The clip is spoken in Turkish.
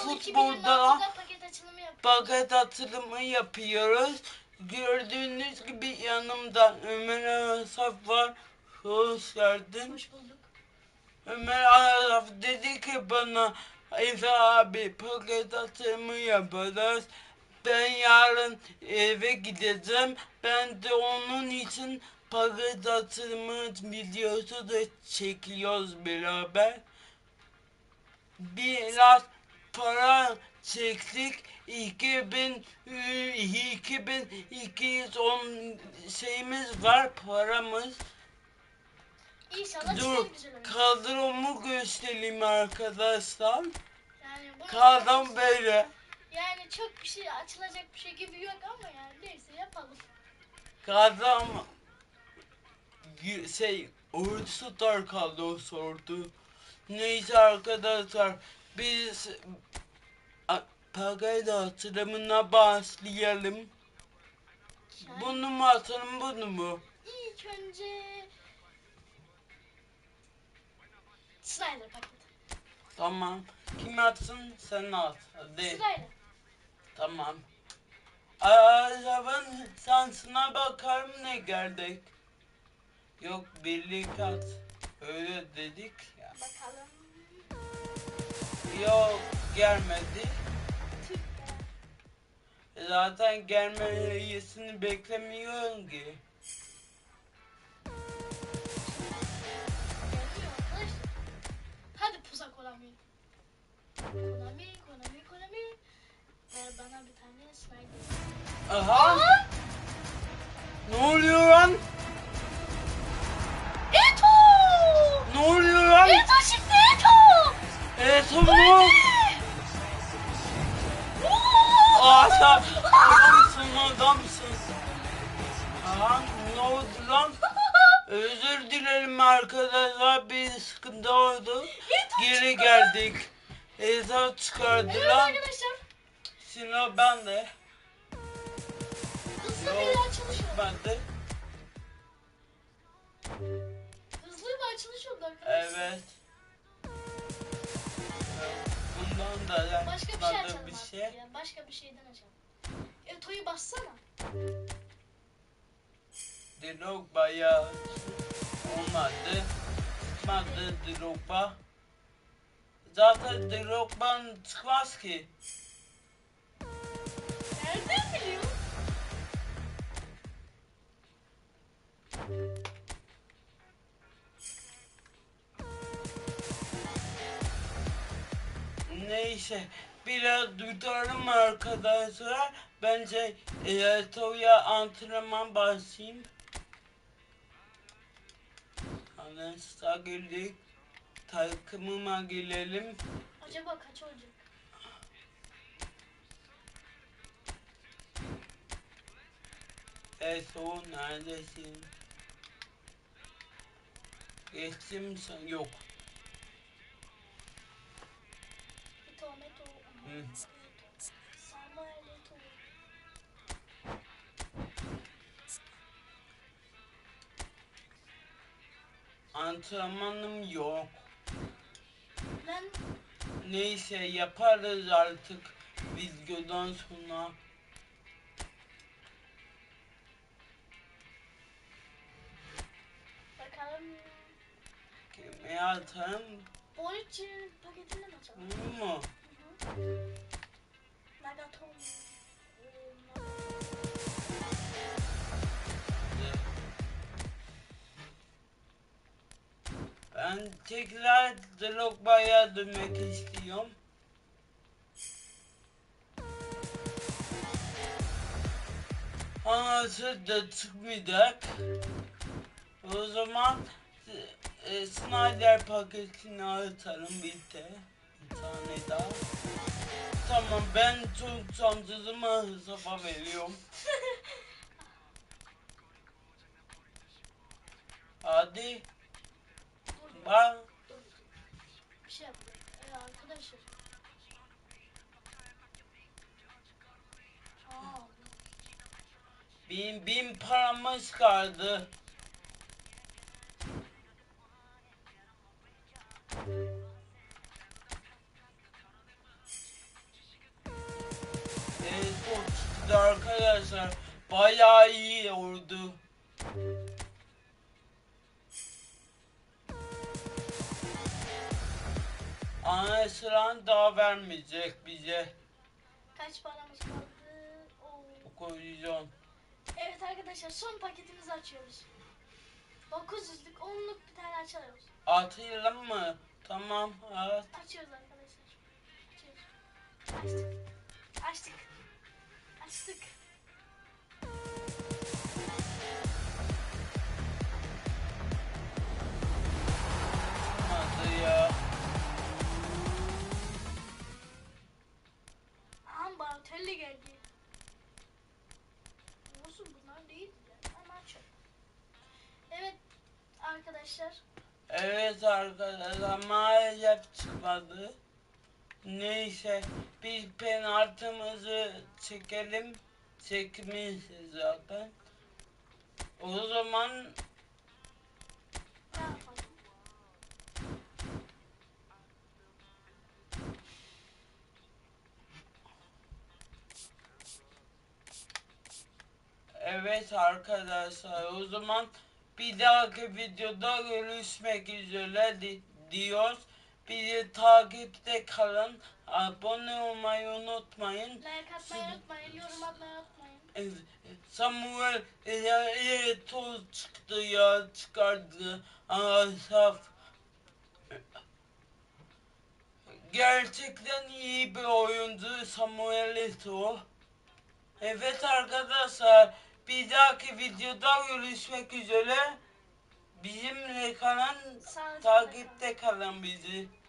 futbolda paket atılımı yapıyoruz. Gördüğünüz gibi yanımda Ömer Asaf var. Hoş geldin. Hoş bulduk. Ömer Asaf dedi ki bana Efe abi paket atımı yapacağız. Ben yarın eve gideceğim. Ben de onun için paket atımı videosu da çekiyoruz beraber. Biraz para çektik. 2000 ü- 2210 şeyimiz var paramız. İnşallah Dur kadromu göstereyim arkadaşlar. Yani bunu Kadrom böyle. Yani çok bir şey açılacak bir şey gibi yok ama yani neyse yapalım. Kadrom şey Uğursuzlar kadrosu sordu. Neyse arkadaşlar biz a- paket atılımına başlayalım. Yani Bunu mu atalım bunu mu? ilk önce Snyder paket. Tamam. Kim atsın sen at. Hadi. Sırayla. Tamam. Arabanın şansına bakarım ne geldik. Yok birlik at. Öyle dedik ya. Bakalım. Yok gelmedi. Be. Zaten gelmesini beklemiyorum ki. Hadi pusa Konami. Konami, Konami, Konami. Ver bana bir tane Snyder. Aha! Ne oluyor lan? Eto! Ne oluyor lan? Eto şimdi Eto! Evet mu? Aa sen adamsın adamsın. Aha ne oldu lan? Özür dilerim arkadaşlar bir sıkıntı oldu. Geri geldik. Ezan Evet çıkardılar. arkadaşlar. Sinan ben de. Hızlı bir açılış oldu. Ben de. Hızlı bir açılış oldu arkadaşlar. Evet. Bundan da Başka bir şey açalım bir şey. ya. Başka bir şeyden açalım. Eto'yu bassana. Drogba ya olmadı. Çıkmadı Drogba. Zaten Drogba'nın çıkmaz ki. Nereden biliyor? Neyse biraz tutarım arkadaşlar. Bence Ertuğ'a antrenman başlayayım. Anasına geldik. Takımıma gelelim. Acaba kaç olacak? Ertuğ neredesin? Geçtim sen yok. Eto. Antrenmanım yok. Ben Neyse yaparız artık videodan sonra. bakalım. Kime atarım Boyut paketinde mi açalım? bunu mu? Ben tekrar Drogba'ya dönmek istiyorum. Anası da çıkmayacak. O zaman e, Snyder paketini atarım. Bir tane daha. Tamam ben çok şanssızım hesaba veriyorum. Hadi. Bak. Bir şey yapalım. Ee, Bin, bin paramız kaldı. Vurdu arkadaşlar. Bayağı iyi vurdu. Anlaşılan daha vermeyecek bize. Kaç paramız kaldı? Oo. Koyacağım. Evet arkadaşlar son paketimizi açıyoruz. 900'lük 10'luk bir tane açıyoruz. Atayım mı? Tamam. At. Açıyoruz arkadaşlar. Açıyoruz. Açtık. Açtık. Açtık. Hadi ya. Aman Balotelli geldi. Olsun bunlar değil ya. Ama açıyorum. Evet arkadaşlar. Evet arkadaşlar maalesef çıkmadı. Neyse biz penaltımızı çekelim. Çekmişiz zaten. O zaman evet arkadaşlar o zaman bir dahaki videoda görüşmek üzere di- diyoruz. Bizi takipte kalın. Abone olmayı unutmayın. Like atmayı unutmayın. Yorum atmayı unutmayın. Evet, Samuel ya, toz çıktı ya çıkardı Asaf. Gerçekten iyi bir oyuncu Samuel Eto'o. Evet arkadaşlar bir dahaki videoda görüşmek üzere. Bizimle kalan takipte kalın bizi.